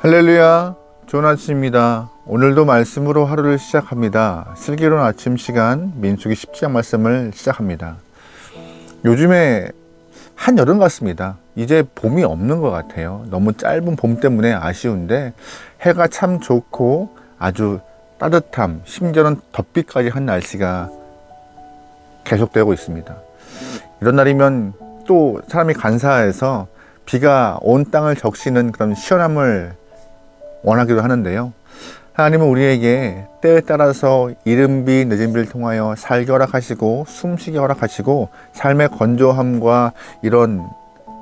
할렐루야, 좋은 아침입니다. 오늘도 말씀으로 하루를 시작합니다. 슬기로운 아침 시간 민수기 10장 말씀을 시작합니다. 요즘에 한여름 같습니다. 이제 봄이 없는 것 같아요. 너무 짧은 봄 때문에 아쉬운데 해가 참 좋고 아주 따뜻함, 심지어는 덧비까지 한 날씨가 계속되고 있습니다. 이런 날이면 또 사람이 간사해서 비가 온 땅을 적시는 그런 시원함을 원하기도 하는데요. 하나님은 우리에게 때에 따라서 이른 비 늦은 비를 통하여 살기 허락하시고 숨쉬기 허락하시고 삶의 건조함과 이런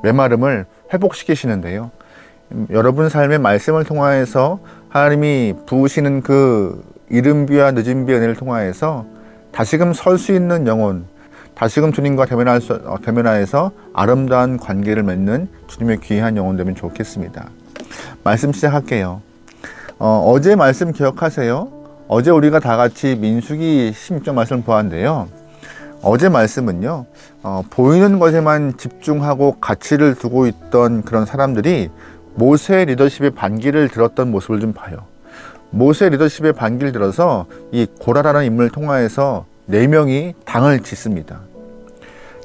메마름을 회복시키시는데요. 음, 여러분 삶의 말씀을 통하여서 하나님이 부으시는 그 이른 비와 늦은 비의 은혜를 통하여서 다시금 설 수 있는 영혼, 다시금 주님과 어, 대면하여서 아름다운 관계를 맺는 주님의 귀한 영혼 되면 좋겠습니다. 말씀 시작할게요. 어, 제 말씀 기억하세요? 어제 우리가 다 같이 민수기 16장 말씀을 보았는데요. 어제 말씀은요, 어, 보이는 것에만 집중하고 가치를 두고 있던 그런 사람들이 모세 리더십의 반기를 들었던 모습을 좀 봐요. 모세 리더십의 반기를 들어서 이 고라라는 인물을 통하여서 네 명이 당을 짓습니다.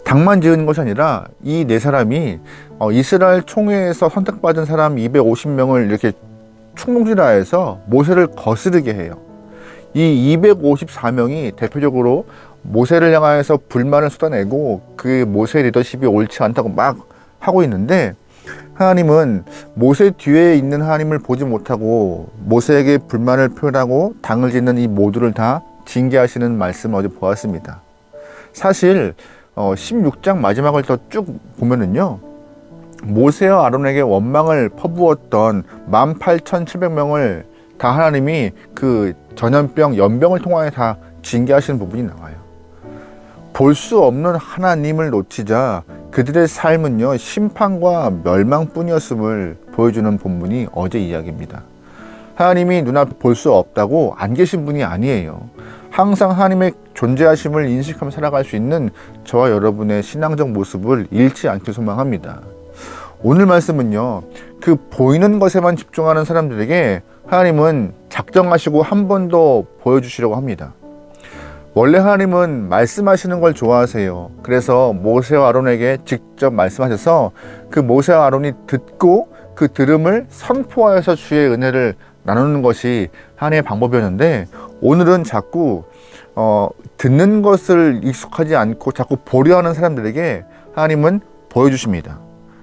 당만 지은 것이 아니라 이 네 사람이 어, 이스라엘 총회에서 선택받은 사람 250명을 이렇게 충동질하여서 모세를 거스르게 해요. 이 254명이 대표적으로 모세를 향하여서 불만을 쏟아내고 그 모세 리더십이 옳지 않다고 막 하고 있는데 하나님은 모세 뒤에 있는 하나님을 보지 못하고 모세에게 불만을 표현하고 당을 짓는 이 모두를 다 징계하시는 말씀을 어제 보았습니다. 사실 16장 어, 마지막을 더 쭉 보면은요. 모세와 아론에게 원망을 퍼부었던 18,700명을 다 하나님이 그 전염병, 연병을 통하여 다 징계하시는 부분이 나와요. 볼 수 없는 하나님을 놓치자 그들의 삶은요, 심판과 멸망뿐이었음을 보여주는 본문이 어제 이야기입니다. 하나님이 눈앞에 볼 수 없다고 안 계신 분이 아니에요. 항상 하나님의 존재하심을 인식하며 살아갈 수 있는 저와 여러분의 신앙적 모습을 잃지 않길 소망합니다. 오늘 말씀은요, 그 보이는 것에만 집중하는 사람들에게 하나님은 작정하시고 한 번 더 보여주시려고 합니다. 원래 하나님은 말씀하시는 걸 좋아하세요. 그래서 모세와 아론에게 직접 말씀하셔서 그 모세와 아론이 듣고 그 들음을 선포하여서 주의 은혜를 나누는 것이 하나님의 방법이었는데 오늘은 자꾸 어, 듣는 것을 익숙하지 않고 자꾸 보려 하는 사람들에게 하나님은 보여주십니다.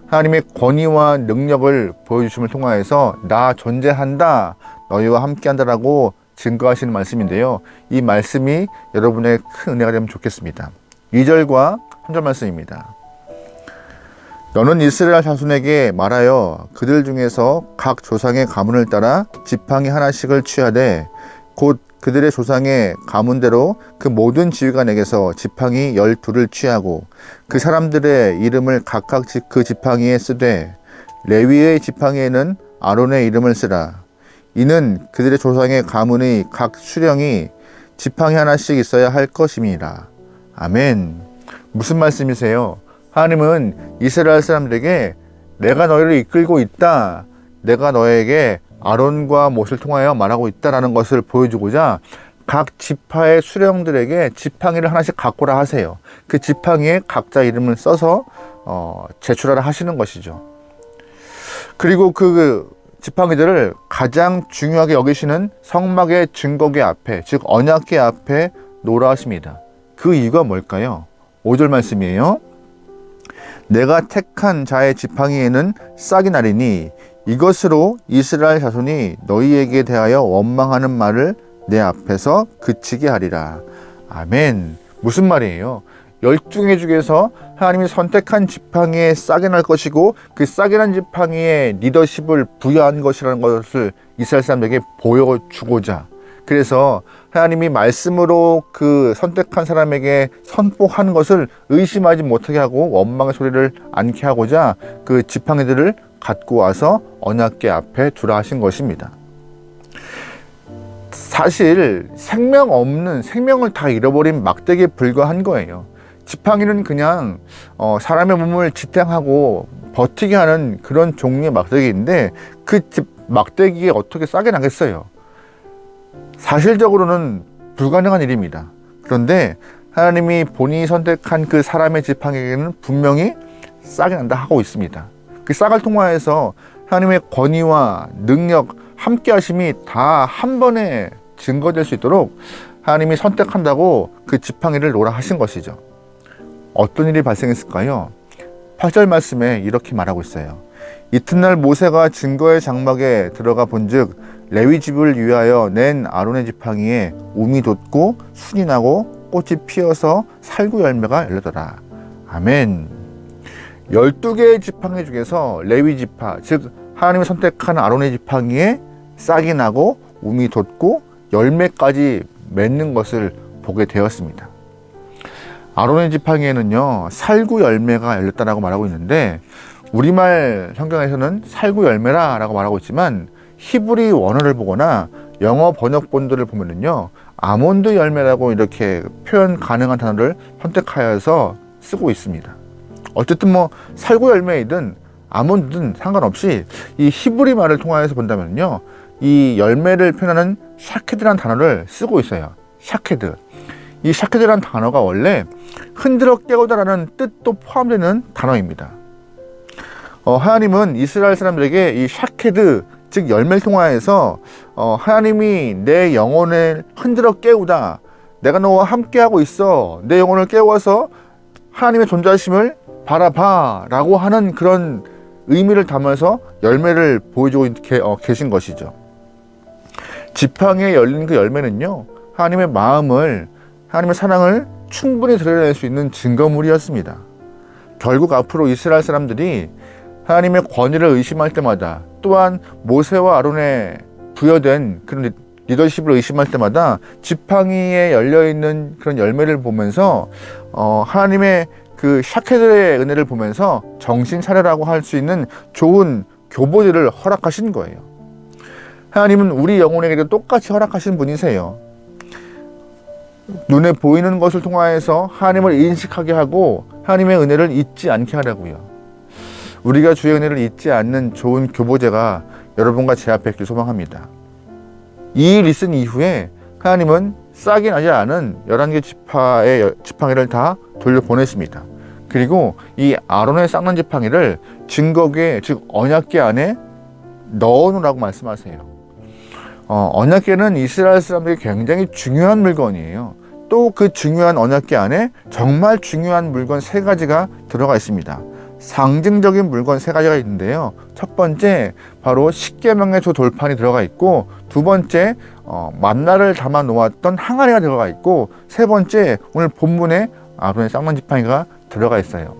하나님의 권위와 능력을 보여주심을 통하여서 나 존재한다, 너희와 함께한다라고 증거하시는 말씀인데요. 이 말씀이 여러분의 큰 은혜가 되면 좋겠습니다. 2절과 3절 말씀입니다. 너는 이스라엘 자손에게 말하여 그들 중에서 각 조상의 가문을 따라 지팡이 하나씩을 취하되 곧 그들의 조상의 가문대로 그 모든 지휘관에게서 지팡이 열두를 취하고 그 사람들의 이름을 각각 그 지팡이에 쓰되 레위의 지팡이에는 아론의 이름을 쓰라. 이는 그들의 조상의 가문의 각 수령이 지팡이 하나씩 있어야 할 것임이라. 아멘. 무슨 말씀이세요? 하나님은 이스라엘 사람들에게 내가 너희를 이끌고 있다. 내가 너에게 아론과 못을 통하여 말하고 있다라는 것을 보여주고자 각 지파의 수령들에게 지팡이를 하나씩 갖고라 하세요. 그 지팡이에 각자 이름을 써서 어, 제출하라 하시는 것이죠. 그리고 그 지팡이들을 가장 중요하게 여기시는 성막의 증거계 앞에, 즉 언약계 앞에 놓으라 하십니다. 그 이유가 뭘까요? 5절 말씀이에요. 내가 택한 자의 지팡이에는 싹이 나리니 이것으로 이스라엘 자손이 너희에게 대하여 원망하는 말을 내 앞에서 그치게 하리라. 아멘. 무슨 말이에요? 열중의 중에서 하나님이 선택한 지팡이에 싹이 날 것이고 그 싹이 난 지팡이에 리더십을 부여한 것이라는 것을 이스라엘 사람들에게 보여주고자 그래서 하나님이 말씀으로 그 선택한 사람에게 선포하는 것을 의심하지 못하게 하고 원망의 소리를 않게 하고자 그 지팡이들을 갖고 와서 언약계 앞에 두라 하신 것입니다. 사실 생명 없는 생명을 다 잃어버린 막대기에 불과한 거예요. 지팡이는 그냥 어, 사람의 몸을 지탱하고 버티게 하는 그런 종류의 막대기인데 그 막대기에 어떻게 싸게 나겠어요? 사실적으로는 불가능한 일입니다. 그런데 하나님이 본인이 선택한 그 사람의 지팡이에게는 분명히 싸게 난다 하고 있습니다. 그 싹을 통하여서 하나님의 권위와 능력, 함께 하심이 다 한 번에 증거될 수 있도록 하나님이 선택한다고 그 지팡이를 놓으라 하신 것이죠. 어떤 일이 발생했을까요? 8절 말씀에 이렇게 말하고 있어요. 이튿날 모세가 증거의 장막에 들어가 본즉 레위 집을 위하여 낸 아론의 지팡이에 움이 돋고 순이 나고 꽃이 피어서 살구 열매가 열렸더라. 아멘. 12개의 지팡이 중에서 레위 지파, 즉 하나님이 선택한 아론의 지팡이에 싹이 나고 움이 돋고 열매까지 맺는 것을 보게 되었습니다. 아론의 지팡이에는요 살구 열매가 열렸다라고 말하고 있는데 우리말 성경에서는 살구 열매라 라고 말하고 있지만 히브리 원어를 보거나 영어 번역본들을 보면은요 아몬드 열매라고 이렇게 표현 가능한 단어를 선택하여서 쓰고 있습니다. 어쨌든 뭐 살구 열매이든 아몬드든 상관없이 이 히브리 말을 통하여서 본다면요 이 열매를 표현하는 샤케드라는 단어를 쓰고 있어요. 샤케드. 이 샤케드라는 단어가 원래 흔들어 깨우다라는 뜻도 포함되는 단어입니다. 어, 하나님은 이스라엘 사람들에게 이 샤케드 즉 열매를 통하여서 어, 하나님이 내 영혼을 흔들어 깨우다 내가 너와 함께하고 있어 내 영혼을 깨워서 하나님의 존재하심을 바라봐 라고 하는 그런 의미를 담아서 열매를 보여주고 계, 어, 계신 것이죠. 지팡이에 열린 그 열매는요 하나님의 마음을 하나님의 사랑을 충분히 드러낼 수 있는 증거물이었습니다. 결국 앞으로 이스라엘 사람들이 하나님의 권위를 의심할 때마다 또한 모세와 아론에 부여된 그런 리더십을 의심할 때마다 지팡이에 열려 있는 그런 열매를 보면서 어, 하나님의 그 샤케들의 은혜를 보면서 정신 차려라고 할 수 있는 좋은 교보들을 허락하신 거예요. 하나님은 우리 영혼에게도 똑같이 허락하신 분이세요. 눈에 보이는 것을 통하여서 하나님을 인식하게 하고 하나님의 은혜를 잊지 않게 하라고요. 우리가 주의 은혜를 잊지 않는 좋은 교보제가 여러분과 제 앞에 있길 소망합니다. 이일 있은 이후에 하나님은 싹이 나지 않은 11개 지파의 지팡이를 다 돌려보내십니다. 그리고 이 아론의 쌍난 지팡이를 증거계 즉 언약계 안에 넣어놓으라고 말씀하세요. 어, 언약계는 이스라엘 사람들이 굉장히 중요한 물건이에요. 또 그 중요한 언약계 안에 정말 중요한 물건 세 가지가 들어가 있습니다. 상징적인 물건 세 가지가 있는데요. 첫 번째 바로 십계명의 조 돌판이 들어가 있고 두 번째 어, 만나를 담아 놓았던 항아리가 들어가 있고 세 번째 오늘 본문에 아론의 쌍만 지팡이가 들어가 있어요.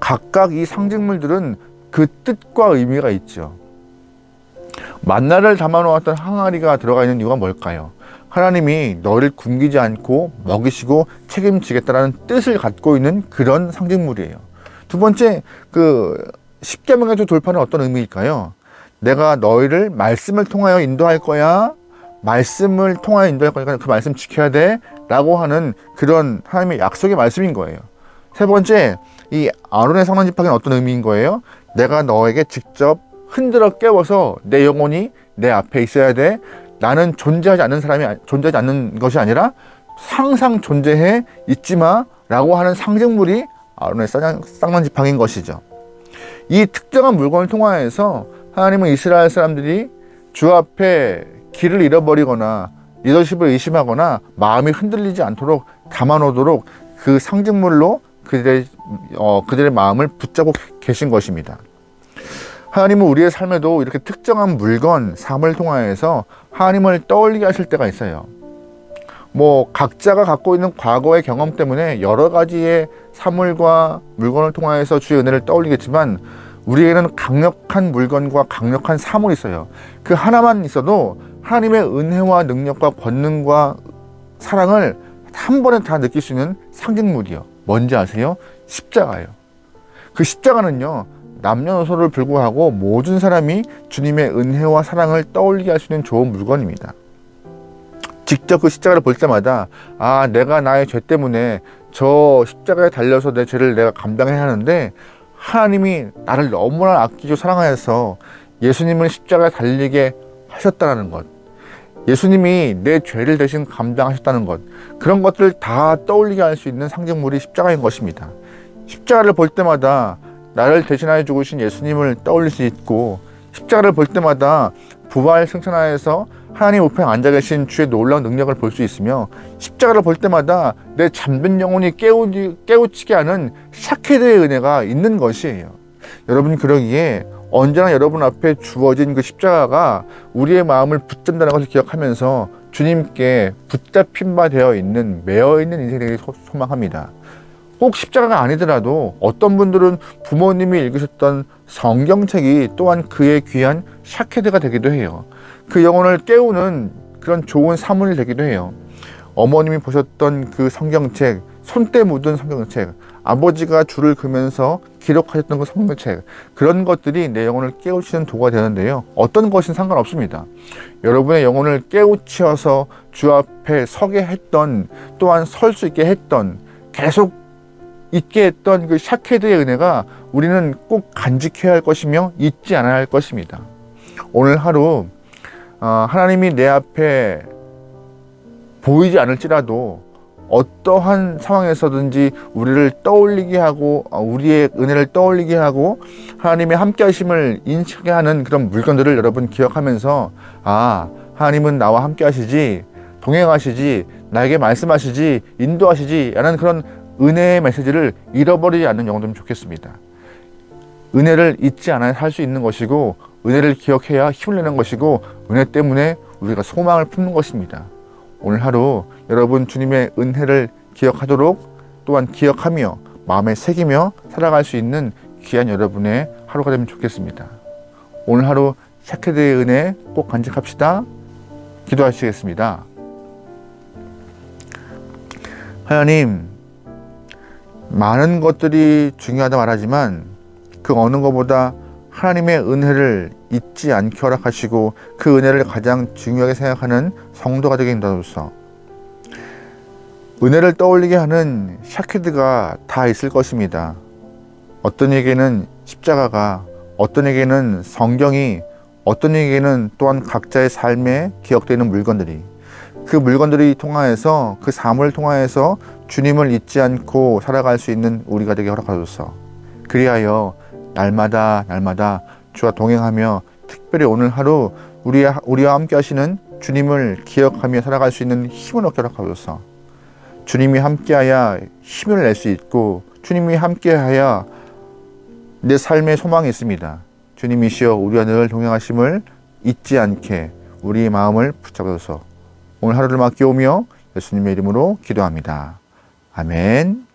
각각 이 상징물들은 그 뜻과 의미가 있죠. 만나를 담아 놓았던 항아리가 들어가 있는 이유가 뭘까요? 하나님이 너를 굶기지 않고 먹이시고 책임지겠다라는 뜻을 갖고 있는 그런 상징물이에요. 두 번째, 그 십계명의 두 돌파는 어떤 의미일까요? 내가 너희를 말씀을 통하여 인도할 거야. 말씀을 통하여 인도할 거니까 그 말씀 지켜야 돼. 라고 하는 그런 하나님의 약속의 말씀인 거예요. 세 번째, 이 아론의 상만 지팡이는 어떤 의미인 거예요? 내가 너에게 직접 흔들어 깨워서 내 영혼이 내 앞에 있어야 돼. 나는 존재하지 않는 사람이 존재하지 않는 것이 아니라 항상 존재해 있지 마 라고 하는 상징물이 아론의 쌍난 지팡인 것이죠. 이 특정한 물건을 통하여서 하나님은 이스라엘 사람들이 주 앞에 길을 잃어버리거나 리더십을 의심하거나 마음이 흔들리지 않도록 담아놓도록 그 상징물로 그들의 어, 그들의 마음을 붙잡고 계신 것입니다. 하나님은 우리의 삶에도 이렇게 특정한 물건, 삶을 통하여서 하나님을 떠올리게 하실 때가 있어요. 뭐 각자가 갖고 있는 과거의 경험 때문에 여러 가지의 사물과 물건을 통하여서 주의 은혜를 떠올리겠지만 우리에게는 강력한 물건과 강력한 사물이 있어요. 그 하나만 있어도 하나님의 은혜와 능력과 권능과 사랑을 한 번에 다 느낄 수 있는 상징물이요. 뭔지 아세요? 십자가예요. 그 십자가는요. 남녀노소를 불구하고 모든 사람이 주님의 은혜와 사랑을 떠올리게 할 수 있는 좋은 물건입니다. 직접 그 십자가를 볼 때마다 아 내가 나의 죄 때문에 저 십자가에 달려서 내 죄를 내가 감당해야 하는데 하나님이 나를 너무나 아끼고 사랑하여서 예수님을 십자가에 달리게 하셨다는 것. 예수님이 내 죄를 대신 감당하셨다는 것. 그런 것들을 다 떠올리게 할 수 있는 상징물이 십자가인 것입니다. 십자가를 볼 때마다 나를 대신하여 죽으신 예수님을 떠올릴 수 있고 십자가를 볼 때마다 부활 승천하에서 하나님 우편에 앉아 계신 주의 놀라운 능력을 볼 수 있으며 십자가를 볼 때마다 내 잠든 영혼이 깨우치, 깨우치게 하는 샤케드의 은혜가 있는 것이에요. 여러분 그러기에 언제나 여러분 앞에 주어진 그 십자가가 우리의 마음을 붙잡는다는 것을 기억하면서 주님께 붙잡힌 바 되어 있는 매어 있는 되길 소망합니다. 꼭 십자가가 아니더라도 어떤 분들은 부모님이 읽으셨던 성경책이 또한 그의 귀한 샤케드가 되기도 해요. 그 영혼을 깨우는 그런 좋은 사문이 되기도 해요. 어머님이 보셨던 그 성경책, 손때 묻은 성경책, 아버지가 줄을 그면서 기록하셨던 그 성경책, 그런 것들이 내 영혼을 깨우치는 도가 되는데요. 어떤 것인 상관없습니다. 여러분의 영혼을 깨우치어서 주 앞에 서게 했던, 또한 설 수 있게 했던, 계속 있게 했던 그 샤케드의 은혜가 우리는 꼭 간직해야 할 것이며 잊지 않아야 할 것입니다. 오늘 하루 어, 하나님이 내 앞에 보이지 않을지라도 어떠한 상황에서든지 우리를 떠올리게 하고 어, 우리의 은혜를 떠올리게 하고 하나님의 함께 하심을 인식하게 하는 그런 물건들을 여러분 기억하면서 아 하나님은 나와 함께 하시지 동행하시지 나에게 말씀하시지 인도하시지 라는 그런 은혜의 메시지를 잃어버리지 않는 영혼들면 좋겠습니다. 은혜를 잊지 않아야 할 수 있는 것이고 은혜를 기억해야 힘을 내는 것이고 은혜 때문에 우리가 소망을 품는 것입니다. 오늘 하루 여러분 주님의 은혜를 기억하도록 또한 기억하며 마음에 새기며 살아갈 수 있는 귀한 여러분의 하루가 되면 좋겠습니다. 오늘 하루 샤케드의 은혜 꼭 간직합시다. 기도하시겠습니다. 하나님, 많은 것들이 중요하다 말하지만 그 어느 것보다 하나님의 은혜를 잊지 않게 허락하시고 그 은혜를 가장 중요하게 생각하는 성도가 되게 인도하소서. 은혜를 떠올리게 하는 샤키드가 다 있을 것입니다. 어떤 에게는 십자가가, 어떤 에게는 성경이, 어떤 에게는 또한 각자의 삶에 기억되는 물건들이 그 물건들이 통하여서 그 사물을 통하여서 주님을 잊지 않고 살아갈 수 있는 우리가 되게 허락하소서. 그리하여 날마다 날마다 주와 동행하며 특별히 오늘 하루 우리 우리와 함께 하시는 주님을 기억하며 살아갈 수 있는 힘을 얻게 허락하소서. 주님이 함께하여 힘을 낼 수 있고 주님이 함께하여 내 삶의 소망이 있습니다. 주님이시여 우리와 늘 동행하심을 잊지 않게 우리의 마음을 붙잡아서 오늘 하루를 맡겨오며 예수님의 이름으로 기도합니다. 아멘.